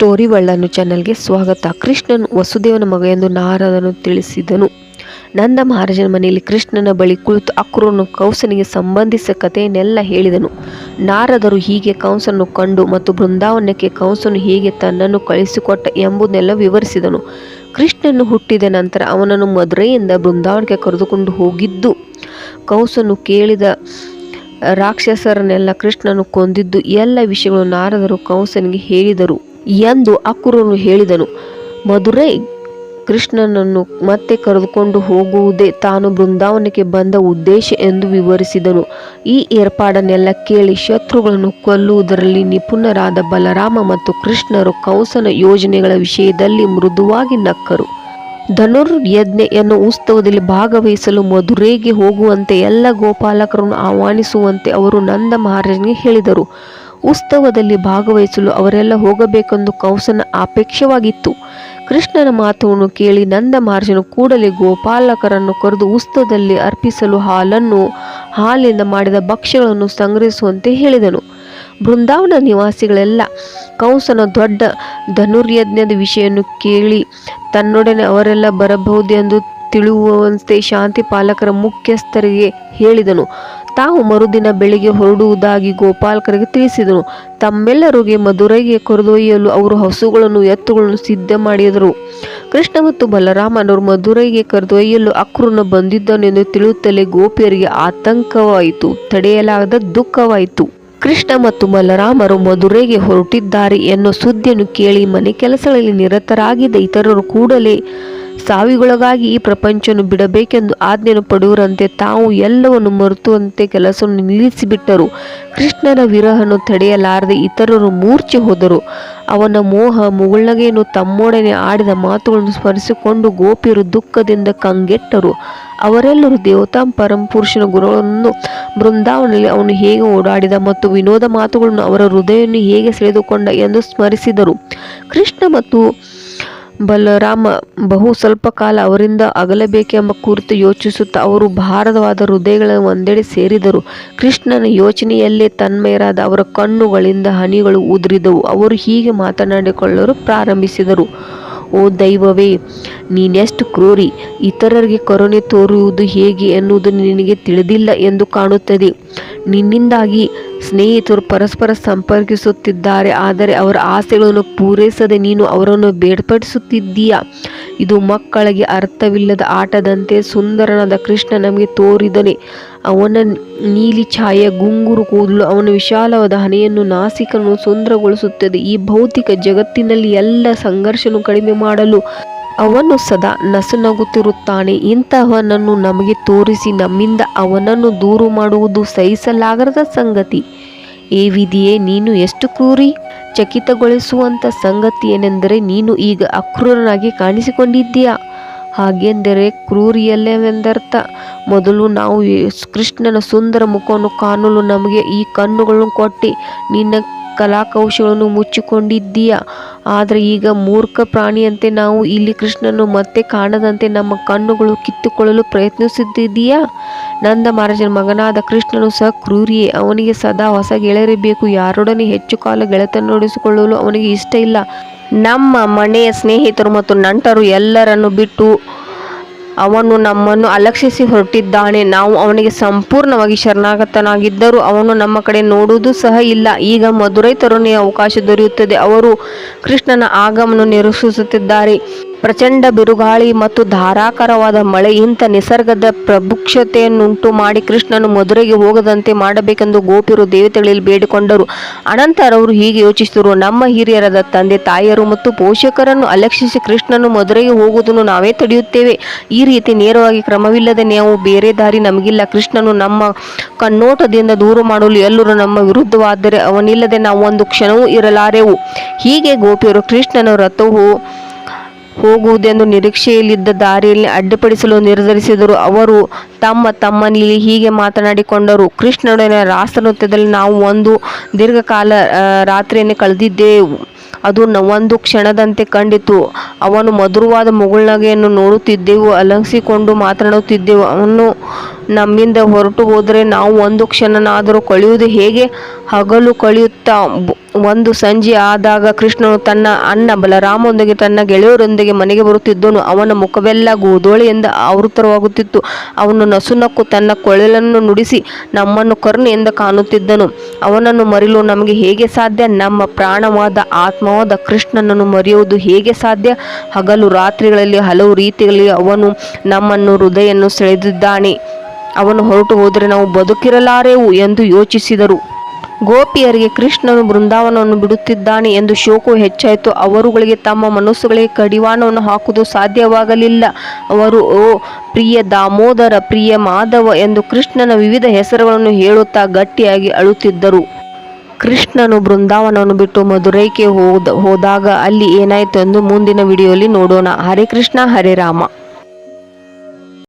Story ಒಳ್ಳನ್ನು ಚಾನಲ್ಗೆ ಸ್ವಾಗತ. ಕೃಷ್ಣನು ವಸುದೇವನ ಮಗ ಎಂದು ನಾರದನು ತಿಳಿಸಿದನು. ನಂದ ಮಹಾರಾಜನ ಮನೆಯಲ್ಲಿ ಕೃಷ್ಣನ ಬಳಿ ಕುಳಿತು ಅಕ್ರೂರನು ಕೌಸನಿಗೆ ಸಂಬಂಧಿಸಿದ ಕಥೆಯನ್ನೆಲ್ಲ ಹೇಳಿದನು. ನಾರದರು ಹೀಗೆ ಕಂಸನ್ನು ಕಂಡು ಮತ್ತು ಬೃಂದಾವನಕ್ಕೆ ಕಂಸನು ಹೇಗೆ ತನ್ನನ್ನು ಕಳಿಸಿಕೊಟ್ಟ ಎಂಬುದನ್ನೆಲ್ಲ ವಿವರಿಸಿದನು. ಕೃಷ್ಣನು ಹುಟ್ಟಿದ ನಂತರ ಅವನನ್ನು ಮದುರೆಯಿಂದ ಬೃಂದಾವನಕ್ಕೆ ಕರೆದುಕೊಂಡು ಹೋಗಿದ್ದು, ಕಂಸನು ಕೇಳಿದ ರಾಕ್ಷಸರನ್ನೆಲ್ಲ ಕೃಷ್ಣನು ಕೊಂದಿದ್ದು, ಎಲ್ಲ ವಿಷಯಗಳು ನಾರದರು ಕಂಸನಿಗೆ ಹೇಳಿದರು. ಎಂದು ಅಕ್ರೂರನು ಹೇಳಿದನು. ಮಧುರೈ ಕೃಷ್ಣನನ್ನು ಮತ್ತೆ ಕರೆದುಕೊಂಡು ಹೋಗುವುದೇ ತಾನು ಬೃಂದಾವನಕ್ಕೆ ಬಂದ ಉದ್ದೇಶ ಎಂದು ವಿವರಿಸಿದನು. ಈ ಏರ್ಪಾಡನ್ನೆಲ್ಲ ಕೇಳಿ ಶತ್ರುಗಳನ್ನು ಕೊಲ್ಲುವುದರಲ್ಲಿ ನಿಪುಣರಾದ ಬಲರಾಮ ಮತ್ತು ಕೃಷ್ಣರು ಕಂಸನ ಯೋಜನೆಗಳ ವಿಷಯದಲ್ಲಿ ಮೃದುವಾಗಿ ನಕ್ಕರು. ಧನುರ್ಯಜ್ಞ ಎನ್ನು ಉತ್ಸವದಲ್ಲಿ ಭಾಗವಹಿಸಲು ಮಧುರೆಗೆ ಹೋಗುವಂತೆ ಎಲ್ಲ ಗೋಪಾಲಕರನ್ನು ಆಹ್ವಾನಿಸುವಂತೆ ಅವರು ನಂದ ಮಹಾರಾಜನಿಗೆ ಹೇಳಿದರು. ಉತ್ಸವದಲ್ಲಿ ಭಾಗವಹಿಸಲು ಅವರೆಲ್ಲ ಹೋಗಬೇಕೆಂದು ಕಂಸನ ಅಪೇಕ್ಷವಾಗಿತ್ತು. ಕೃಷ್ಣನ ಮಾತುವನ್ನು ಕೇಳಿ ನಂದ ಮಹರ್ಷನು ಕೂಡಲೇ ಗೋಪಾಲಕರನ್ನು ಕರೆದು ಉತ್ಸವದಲ್ಲಿ ಅರ್ಪಿಸಲು ಹಾಲನ್ನು, ಹಾಲಿನಿಂದ ಮಾಡಿದ ಭಕ್ಷ್ಯಗಳನ್ನು ಸಂಗ್ರಹಿಸುವಂತೆ ಹೇಳಿದನು. ಬೃಂದಾವನ ನಿವಾಸಿಗಳೆಲ್ಲ ಕಂಸನ ದೊಡ್ಡ ಧನುರ್ಯಜ್ಞದ ವಿಷಯವನ್ನು ಕೇಳಿ ತನ್ನೊಡನೆ ಅವರೆಲ್ಲ ಬರಬಹುದೆಂದು ತಿಳಿಯುವಂತೆ ಶಾಂತಿ ಪಾಲಕರ ಮುಖ್ಯಸ್ಥರಿಗೆ ಹೇಳಿದನು. ತಾವು ಮರುದಿನ ಬೆಳಿಗ್ಗೆ ಹೊರಡುವುದಾಗಿ ಗೋಪಾಲಕರಿಗೆ ತಿಳಿಸಿದರು. ತಮ್ಮೆಲ್ಲರಿಗೆ ಮಧುರೈಗೆ ಕರೆದೊಯ್ಯಲು ಅವರು ಹಸುಗಳನ್ನು, ಎತ್ತುಗಳನ್ನು ಸಿದ್ಧ ಮಾಡಿದರು. ಕೃಷ್ಣ ಮತ್ತು ಬಲರಾಮನವರು ಮಧುರೈಗೆ ಕರೆದೊಯ್ಯಲು ಅಕ್ರನ್ನು ಬಂದಿದ್ದನೆಂದು ತಿಳಿಯುತ್ತಲೇ ಗೋಪಿಯರಿಗೆ ಆತಂಕವಾಯಿತು, ತಡೆಯಲಾಗದ ದುಃಖವಾಯಿತು. ಕೃಷ್ಣ ಮತ್ತು ಬಲರಾಮರು ಮಧುರೆಗೆ ಹೊರಟಿದ್ದಾರೆ ಎನ್ನುವ ಸುದ್ದಿಯನ್ನು ಕೇಳಿ ಮನೆ ಕೆಲಸಗಳಲ್ಲಿ ನಿರತರಾಗಿದ್ದ ಇತರರು ಕೂಡಲೇ ಸಾವಿಗೊಳಗಾಗಿ ಈ ಪ್ರಪಂಚವನ್ನು ಬಿಡಬೇಕೆಂದು ಆಜ್ಞೆಯನ್ನು ಪಡುವರಂತೆ ತಾವು ಎಲ್ಲವನ್ನು ಮರೆತುವಂತೆ ಕೆಲಸವನ್ನು ನಿಲ್ಲಿಸಿಬಿಟ್ಟರು. ಕೃಷ್ಣನ ವಿರಹನ್ನು ತಡೆಯಲಾರದೆ ಇತರರು ಮೂರ್ಛೆ ಹೋದರು. ಅವನ ಮೋಹ, ಮುಗುಳ್ನಗೆಯನ್ನು ತಮ್ಮೊಡನೆ ಆಡಿದ ಮಾತುಗಳನ್ನು ಸ್ಮರಿಸಿಕೊಂಡು ಗೋಪಿಯರು ದುಃಖದಿಂದ ಕಂಗೆಟ್ಟರು. ಅವರೆಲ್ಲರೂ ದೇವತಾ ಪರಮಪುರುಷನ ಗುರುಗಳನ್ನು ಬೃಂದಾವನದಲ್ಲಿ ಅವನು ಹೇಗೆ ಓಡಾಡಿದ ಮತ್ತು ವಿನೋದ ಮಾತುಗಳನ್ನು ಅವರ ಹೃದಯವನ್ನು ಹೇಗೆ ಸೆಳೆದುಕೊಂಡ ಎಂದು ಸ್ಮರಿಸಿದರು. ಕೃಷ್ಣ ಮತ್ತು ಬಲರಾಮ ಬಹು ಸ್ವಲ್ಪ ಕಾಲ ಅವರಿಂದ ಅಗಲಬೇಕೆಂಬ ಕುರಿತು ಯೋಚಿಸುತ್ತಾ ಅವರು ಭಾರದವಾದ ಹೃದಯಗಳನ್ನು ಒಂದೆಡೆ ಸೇರಿದರು. ಕೃಷ್ಣನ ಯೋಚನೆಯಲ್ಲೇ ತನ್ಮಯರಾದ ಅವರ ಕಣ್ಣುಗಳಿಂದ ಹನಿಗಳು ಉದುರಿದವು. ಅವರು ಹೀಗೆ ಮಾತನಾಡಿಕೊಳ್ಳಲು ಪ್ರಾರಂಭಿಸಿದರು. ಓ ದೈವವೇ ನೀನೆಷ್ಟು ಕ್ರೂರಿ? ಇತರರಿಗೆ ಕರುಣೆ ತೋರುವುದು ಹೇಗೆ ಎನ್ನುವುದು ನಿನಗೆ ತಿಳಿದಿಲ್ಲ ಎಂದು ಕಾಣುತ್ತದೆ. ನಿನ್ನಿಂದಾಗಿ ಸ್ನೇಹಿತರು ಪರಸ್ಪರ ಸಂಪರ್ಕಿಸುತ್ತಿದ್ದಾರೆ, ಆದರೆ ಅವರ ಆಸೆಗಳನ್ನು ಪೂರೈಸದೆ ನೀನು ಅವರನ್ನು ಬೇರ್ಪಡಿಸುತ್ತಿದ್ದೀಯಾ? ಇದು ಮಕ್ಕಳಿಗೆ ಅರ್ಥವಿಲ್ಲದ ಆಟದಂತೆ ಸುಂದರನಾದ ಕೃಷ್ಣ ನಮಗೆ ತೋರಿದನೆ. ಅವನ ನೀಲಿ ಛಾಯೆ ಗುಂಗುರು ಕೂದಲು ಅವನ ವಿಶಾಲವಾದ ಹಣೆಯನ್ನು ನಾಸಿಕನ್ನು ಸುಂದರಗೊಳಿಸುತ್ತದೆ. ಈ ಭೌತಿಕ ಜಗತ್ತಿನಲ್ಲಿ ಎಲ್ಲ ಸಂಘರ್ಷನು ಕಡಿಮೆ ಮಾಡಲು ಅವನು ಸದಾ ನಸುನಗುತ್ತಿರುತ್ತಾನೆ. ಇಂತಹವನನ್ನು ನಮಗೆ ತೋರಿಸಿ ನಮ್ಮಿಂದ ಅವನನ್ನು ದೂರು ಮಾಡುವುದು ಸಹಿಸಲಾಗದ ಸಂಗತಿ. ಏ ವಿಧಿಯೇ, ನೀನು ಎಷ್ಟು ಕ್ರೂರಿ? ಚಕಿತಗೊಳಿಸುವಂಥ ಸಂಗತಿ ಏನೆಂದರೆ ನೀನು ಈಗ ಅಕ್ರೂರನಾಗಿ ಕಾಣಿಸಿಕೊಂಡಿದ್ದೀಯಾ? ಹಾಗೆಂದರೆ ಕ್ರೂರಿಯಲ್ಲವೆಂದರ್ಥ, ಮೊದಲು ನಾವು ಕೃಷ್ಣನ ಸುಂದರ ಮುಖವನ್ನು ಕಾಣಲು ನಮಗೆ ಈ ಕಣ್ಣುಗಳನ್ನು ಕೊಟ್ಟು. ನಿನ್ನ ಕಲಾಕೌಶಗಳನ್ನು ಮುಚ್ಚಿಕೊಂಡಿದ್ದೀಯ? ಆದರೆ ಈಗ ಮೂರ್ಖ ಪ್ರಾಣಿಯಂತೆ ನಾವು ಇಲ್ಲಿ ಕೃಷ್ಣನು ಮತ್ತೆ ಕಾಣದಂತೆ ನಮ್ಮ ಕಣ್ಣುಗಳು ಕಿತ್ತುಕೊಳ್ಳಲು ಪ್ರಯತ್ನಿಸುತ್ತಿದ್ದೀಯಾ? ನಂದ ಮಹಾರಾಜನ ಮಗನಾದ ಕೃಷ್ಣನು ಸಹ ಕ್ರೂರಿಯೇ. ಅವನಿಗೆ ಸದಾ ಹೊಸ ಗೆಳೆಯರಬೇಕು ಯಾರೊಡನೆ ಹೆಚ್ಚು ಕಾಲ ಗೆಳೆತನ ನಡೆಸಿಕೊಳ್ಳಲು ಅವನಿಗೆ ಇಷ್ಟ ಇಲ್ಲ. ನಮ್ಮ ಮನೆಯ ಸ್ನೇಹಿತರು ಮತ್ತು ನಂಟರು ಎಲ್ಲರನ್ನು ಬಿಟ್ಟು ಅವನು ನಮ್ಮನ್ನು ಅಲಕ್ಷಿಸಿ ಹೊರಟಿದ್ದಾನೆ. ನಾವು ಅವನಿಗೆ ಸಂಪೂರ್ಣವಾಗಿ ಶರಣಾಗತನಾಗಿದ್ದರೂ ಅವನು ನಮ್ಮ ಕಡೆ ನೋಡುವುದು ಸಹ ಇಲ್ಲ. ಈಗ ಮಧುರೈ ತರುಣಿಯ ಅವಕಾಶ ದೊರೆಯುತ್ತದೆ. ಅವರು ಕೃಷ್ಣನ ಆಗಮನ ನಿರೀಕ್ಷಿಸುತ್ತಿದ್ದಾರೆ. ಪ್ರಚಂಡ ಬಿರುಗಾಳಿ ಮತ್ತು ಧಾರಾಕಾರವಾದ ಮಳೆ ಇಂಥ ನಿಸರ್ಗದ ಪ್ರಭುಕ್ಷತೆಯನ್ನುಂಟು ಮಾಡಿ ಕೃಷ್ಣನು ಮಧುರೆಗೆ ಹೋಗದಂತೆ ಮಾಡಬೇಕೆಂದು ಗೋಪಿಯರು ದೇವತೆಗಳಲ್ಲಿ ಬೇಡಿಕೊಂಡರು. ಅನಂತರ ಅವರು ಹೀಗೆ ಯೋಚಿಸಿದರು, ನಮ್ಮ ಹಿರಿಯರಾದ ತಂದೆ ತಾಯಿಯರು ಮತ್ತು ಪೋಷಕರನ್ನು ಅಲಕ್ಷಿಸಿ ಕೃಷ್ಣನು ಮಧುರೆಗೆ ಹೋಗುವುದನ್ನು ನಾವೇ ತಡೆಯುತ್ತೇವೆ. ಈ ರೀತಿ ನೇರವಾಗಿ ಕ್ರಮವಿಲ್ಲದೆ ನಾವು ಬೇರೆ ದಾರಿ ನಮಗಿಲ್ಲ. ಕೃಷ್ಣನು ನಮ್ಮ ಕಣ್ಣೋಟದಿಂದ ದೂರ ಮಾಡಲು ಎಲ್ಲರೂ ನಮ್ಮ ವಿರುದ್ಧವಾದರೆ ಅವನಿಲ್ಲದೆ ನಾವು ಒಂದು ಕ್ಷಣವೂ ಇರಲಾರೆವು. ಹೀಗೆ ಗೋಪಿಯರು ಕೃಷ್ಣನ ರಥವು ಹೋಗುವುದೆಂದು ನಿರೀಕ್ಷೆಯಲ್ಲಿದ್ದ ದಾರಿಯಲ್ಲಿ ಅಡ್ಡಿಪಡಿಸಲು ನಿರ್ಧರಿಸಿದರು. ಅವರು ತಮ್ಮ ತಮ್ಮನಲ್ಲಿ ಹೀಗೆ ಮಾತನಾಡಿಕೊಂಡರು, ಕೃಷ್ಣನೊಡನೆ ರಾಸನೃತ್ಯದಲ್ಲಿ ನಾವು ಒಂದು ದೀರ್ಘಕಾಲ ರಾತ್ರಿಯನ್ನು ಕಳೆದಿದ್ದೆವು. ಅದು ಒಂದು ಕ್ಷಣದಂತೆ ಕಂಡಿತು. ಅವನು ಮಧುರವಾದ ಮುಗುಳ್ನಗೆಯನ್ನು ನೋಡುತ್ತಿದ್ದೆವು, ಅಲಂಗಿಸಿಕೊಂಡು ಮಾತನಾಡುತ್ತಿದ್ದೆವು. ಅವನು ನಮ್ಮಿಂದ ಹೊರಟು ಹೋದರೆ ನಾವು ಒಂದು ಕ್ಷಣನಾದರೂ ಕಳೆಯುವುದು ಹೇಗೆ? ಹಗಲು ಕಳೆಯುತ್ತಾ ಒಂದು ಸಂಜೆ ಆದಾಗ ಕೃಷ್ಣನು ತನ್ನ ಅಣ್ಣ ಬಲರಾಮನೊಂದಿಗೆ ತನ್ನ ಗೆಳೆಯರೊಂದಿಗೆ ಮನೆಗೆ ಬರುತ್ತಿದ್ದನು. ಅವನ ಮುಖವೆಲ್ಲ ಗೋದೋಳಿಯಿಂದ ಆವೃತವಾಗುತ್ತಿತ್ತು. ಅವನು ನಸುನಕ್ಕು ತನ್ನ ಕೊಳಲನ್ನು ನುಡಿಸಿ ನಮ್ಮನ್ನು ಕರುಣೆಯಿಂದ ಕಾಣುತ್ತಿದ್ದನು. ಅವನನ್ನು ಮರೆಯಲು ನಮಗೆ ಹೇಗೆ ಸಾಧ್ಯ? ನಮ್ಮ ಪ್ರಾಣವಾದ ಆತ್ಮವಾದ ಕೃಷ್ಣನನ್ನು ಮರೆಯುವುದು ಹೇಗೆ ಸಾಧ್ಯ? ಹಗಲು ರಾತ್ರಿಗಳಲ್ಲಿ ಹಲವು ರೀತಿಗಳಲ್ಲಿ ಅವನು ನಮ್ಮನ್ನು ಹೃದಯನ್ನು ಸೆಳೆದಿದ್ದಾನೆ. ಅವನು ಹೊರಟು ಹೋದರೆ ನಾವು ಬದುಕಿರಲಾರೆವು ಎಂದು ಯೋಚಿಸಿದರು. ಗೋಪಿಯರಿಗೆ ಕೃಷ್ಣನು ಬೃಂದಾವನವನ್ನು ಬಿಡುತ್ತಿದ್ದಾನೆ ಎಂದು ಶೋಕು ಹೆಚ್ಚಾಯಿತು. ಅವರುಗಳಿಗೆ ತಮ್ಮ ಮನಸ್ಸುಗಳಿಗೆ ಕಡಿವಾಣವನ್ನು ಹಾಕುವುದು ಸಾಧ್ಯವಾಗಲಿಲ್ಲ. ಅವರು, ಓ ಪ್ರಿಯ ದಾಮೋದರ, ಪ್ರಿಯ ಮಾಧವ ಎಂದು ಕೃಷ್ಣನ ವಿವಿಧ ಹೆಸರುಗಳನ್ನು ಹೇಳುತ್ತಾ ಗಟ್ಟಿಯಾಗಿ ಅಳುತ್ತಿದ್ದರು. ಕೃಷ್ಣನು ಬೃಂದಾವನವನ್ನು ಬಿಟ್ಟು ಮಧುರೈಕೆ ಹೋದ, ಹೋದಾಗ ಅಲ್ಲಿ ಏನಾಯಿತು ಎಂದು ಮುಂದಿನ ವಿಡಿಯೋಲಿ ನೋಡೋಣ. ಹರೇ ಕೃಷ್ಣ, ಹರೇ ರಾಮ.